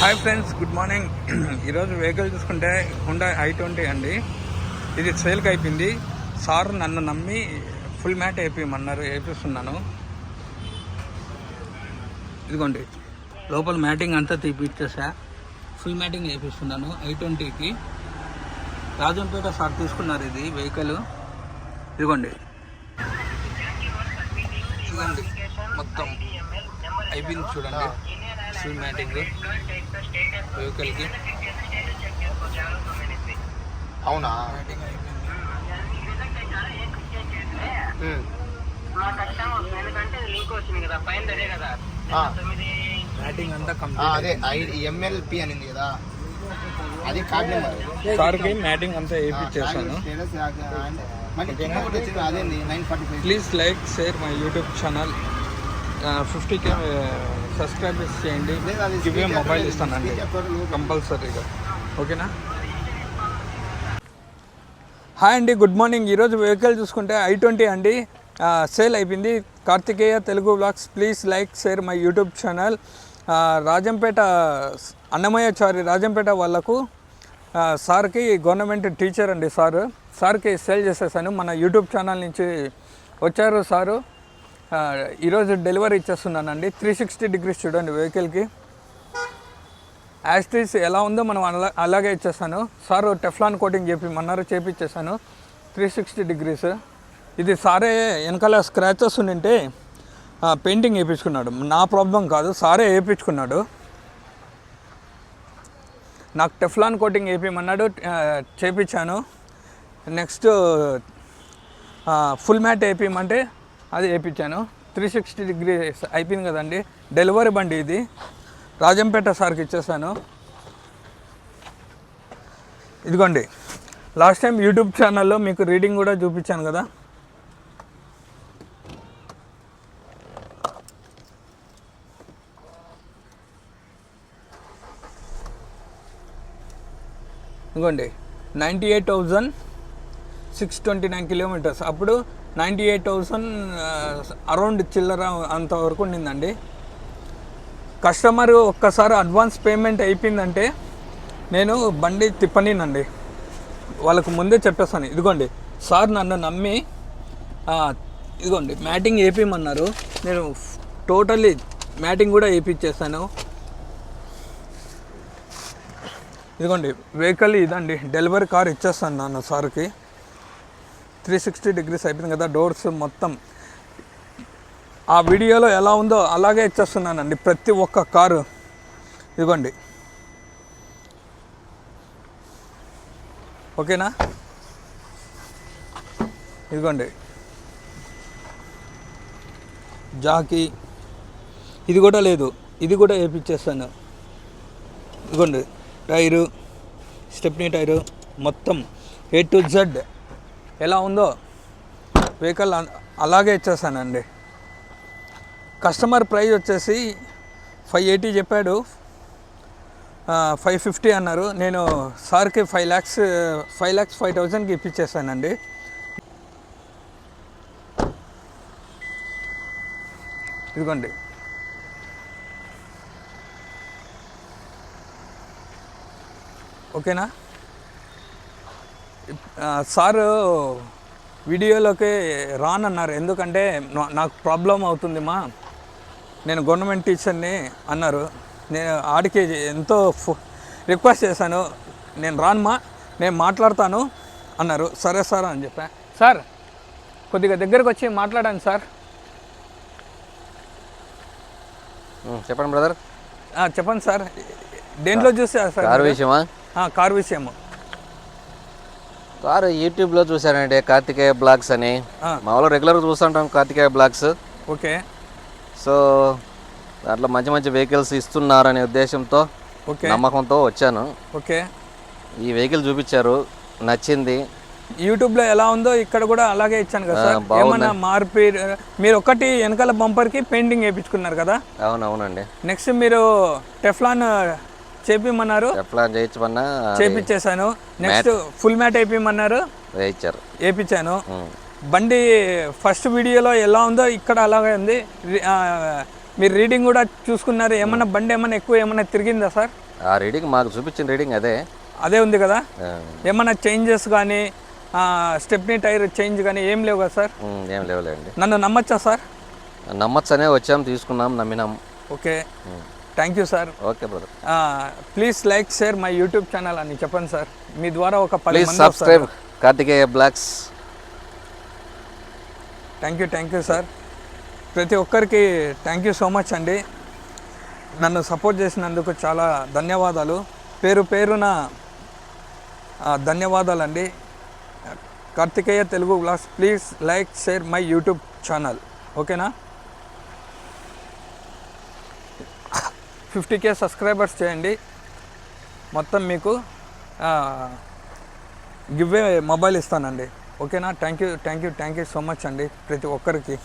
Hi friends good morning. ఈరోజు vehicle చూసుకుంటే Honda I twenty అండి. ఇది సేల్కి అయిపోయింది. సార్ నన్ను నమ్మి ఫుల్ మ్యాట్ వేయమన్నారు వేపిస్తున్నాను. ఇదిగోండి లోపల మ్యాటింగ్ అంతా తీపిచ్చేసా. ఫుల్ మ్యాటింగ్ వేపిస్తున్నాను ఐ ట్వంటీకి రాజంపేట సార్ తీసుకున్నారు ఇది వెహికల్ ఇదిగోండి. ఇదిగోండి మొత్తం అయిపోయింది చూడండి. Full matting. వెహికల్కి అవునా? అదే ఎంఎల్పి అనింది కదా. అది కార్డ్ నెంబర్ సార్కి మ్యాటింగ్ అంతా forty five please like share my YouTube channel. Fifty K subscribers చేయండి. ఇవే మొబైల్ ఇస్తానండి. కంపల్సరీగా. ఓకేనా? హాయ్ అండి గుడ్ మార్నింగ్. ఈరోజు వెహికల్ చూసుకుంటే ఐ ట్వంటీ అండి. సేల్ అయిపోయింది. Karthikeya Telugu blogs please like share my YouTube channel. Rajampet Annamayya Chari Rajampet వాళ్ళకు సార్కి గవర్నమెంట్ టీచర్ అండి సారు. సార్కి సేల్ చేసేసాను. మన యూట్యూబ్ ఛానల్ నుంచి వచ్చారు సారు. ఈరోజు డెలివరీ ఇచ్చేస్తున్నానండి. త్రీ సిక్స్టీ డిగ్రీస్ చూడండి వెహికల్కి. యాస్ట్రీస్ ఎలా ఉందో మనం అలా అలాగే ఇచ్చేస్తాను. సార్ టెఫ్లాన్ కోటింగ్ చేపిమన్నారు చేపిచ్చేసాను త్రీ సిక్స్టీ డిగ్రీస్. ఇది సారే వెనకాల స్క్రాచెస్ ఉండింటే పెయింటింగ్ వేయించుకున్నాడు నా ప్రాబ్లం కాదు సారే వేయించుకున్నాడు నాకు టెఫ్లాన్ కోటింగ్ వేయమన్నాడు చేపించాను నెక్స్ట్ ఫుల్ మ్యాట్ వేయమంటే అది వేయించాను. త్రీ సిక్స్టీ డిగ్రీ అయిపోయింది కదండి. డెలివరీ బండి ఇది. రాజంపేట సార్కి ఇచ్చేసాను. ఇదిగోండి. లాస్ట్ టైం యూట్యూబ్ ఛానల్లో మీకు రీడింగ్ కూడా చూపించాను కదా. ఇదిగోండి. Ninety eight thousand six twenty nine kilometres. అప్పుడు నైంటీ ఎయిట్ థౌసండ్ అరౌండ్ చిల్లర అంతవరకు ఉండిందండి. కస్టమర్ ఒక్కసారి అడ్వాన్స్ పేమెంట్ అయిపోయిందంటే నేను బండి తిప్పనినండి. వాళ్ళకు ముందే చెప్పేస్తాను. ఇదిగోండి సార్ నన్ను నమ్మి ఇదిగోండి మ్యాటింగ్ వేపిమన్నారు నేను టోటల్లీ మ్యాటింగ్ కూడా వేపిచ్చేసాను. ఇదిగోండి వెహికల్ ఇదండి డెలివరీ కార్ ఇచ్చేస్తాను నాన్న సార్కి. త్రీ సిక్స్టీ డిగ్రీస్ అయిపోయింది కదా డోర్స్ మొత్తం. ఆ వీడియోలో ఎలా ఉందో అలాగే ఇచ్చేస్తున్నానండి ప్రతి ఒక్క కారు. ఇదిగోండి. ఓకేనా? ఇదిగోండి. జాకీ. ఇది కూడా లేదు. ఇది కూడా వేపించేస్తాను ఇదిగోండి. టైరు. Stepney tyre. మొత్తం ఏ టు జెడ్ ఎలా ఉందో వెహికల్ అలాగే ఇచ్చేసానండి. కస్టమర్ ప్రైస్ వచ్చేసి ఫైవ్ ఎయిటీ చెప్పాడు. ఫైవ్ ఫిఫ్టీ అన్నారు. నేను సార్కి five lakhs five lakhs five థౌజండ్కి ఇప్పించేసానండి. ఇదిగోండి. ఓకేనా? సారు వీడియోలోకి రానన్నారు. ఎందుకంటే నాకు ప్రాబ్లం అవుతుంది మా. నేను గవర్నమెంట్ టీచర్ని అన్నారు. నేను ఆడికి ఎంతో ఫో- రిక్వెస్ట్ చేశాను. నేను రానుమా నేను మాట్లాడతాను అన్నారు. సరే సార్ అని చెప్పా. సార్ కొద్దిగా దగ్గరకు వచ్చి మాట్లాడాను సార్. చెప్పండి బ్రదర్. చెప్పండి సార్. దేంట్లో చూసారు సార్ కారు? విషయమా? కారు విషయము. కారు యూట్యూబ్లో చూశానండి కార్తికేయ బ్లాగ్స్ అని. మామూలుగా రెగ్యులర్గా చూస్తుంటాం కార్తికేయ బ్లాగ్స్. ఓకే. సో దాంట్లో మంచి మంచి వెహికల్స్ ఇస్తున్నారనే ఉద్దేశంతో నమ్మకంతో వచ్చాను. ఓకే. ఈ వెహికల్ చూపించారు నచ్చింది. యూట్యూబ్లో ఎలా ఉందో ఇక్కడ కూడా అలాగే ఇచ్చాను కదా సార్. ఏమన్నా మార్పి మీరు ఒకటి వెనకాల బంపర్కి పెయింటింగ్ వేయించుకున్నారు కదా? అవునవునండి. నెక్స్ట్ మీరు టెఫ్లాన్ చేపిమన్నారు ఎట్లా చేయించమన్నా చేపించేశాను నెక్స్ట్ ఫుల్ మ్యాట్ వేపిమన్నారు వేయించారు. వేపించాను ఉమ్. బండి ఫస్ట్ వీడియోలో ఎలా ఉందో ఇక్కడ అలాగే ఉంది. మీరు రీడింగ్ కూడా చూసుకున్నారు. ఏమన్నా బండి ఏమన్నా ఎక్కువ ఏమన్నా తిరిగిందా సార్? ఆ రీడింగ్ మాకు చూపించిన రీడింగ్ అదే. అదే ఉంది కదా? ఏమన్నా చేంజెస్ కానీ స్టెప్నీ టైర్ చేంజ్ కానీ ఏం లేవు కదా సార్? ఏం లేవులేండి నన్ను నమ్మచ్చా సార్? నమ్మచ్చనే వచ్చాం తీసుకున్నాం నమ్మినాం. Okay. Thank you sir okay brother please like share my YouTube channel అని చెప్పండి సార్ మీ ద్వారా ఒక పది మంది subscribe Karthikeya blogs thank you thank you sir ప్రతి ఒక్కరికి థ్యాంక్ యూ సో మచ్ అండి. నన్ను సపోర్ట్ చేసినందుకు చాలా ధన్యవాదాలు. పేరు పేరున ధన్యవాదాలండి. Karthikeya Telugu blogs please like share my YouTube channel ఓకేనా ఫిఫ్టీ కే సబ్స్క్రైబర్స్ చేయండి. మొత్తం మీకు గివ్వే మొబైల్ ఇస్తానండి. ఓకేనా? Thank you thank you thank you so much అండి. ప్రతి ఒక్కరికి.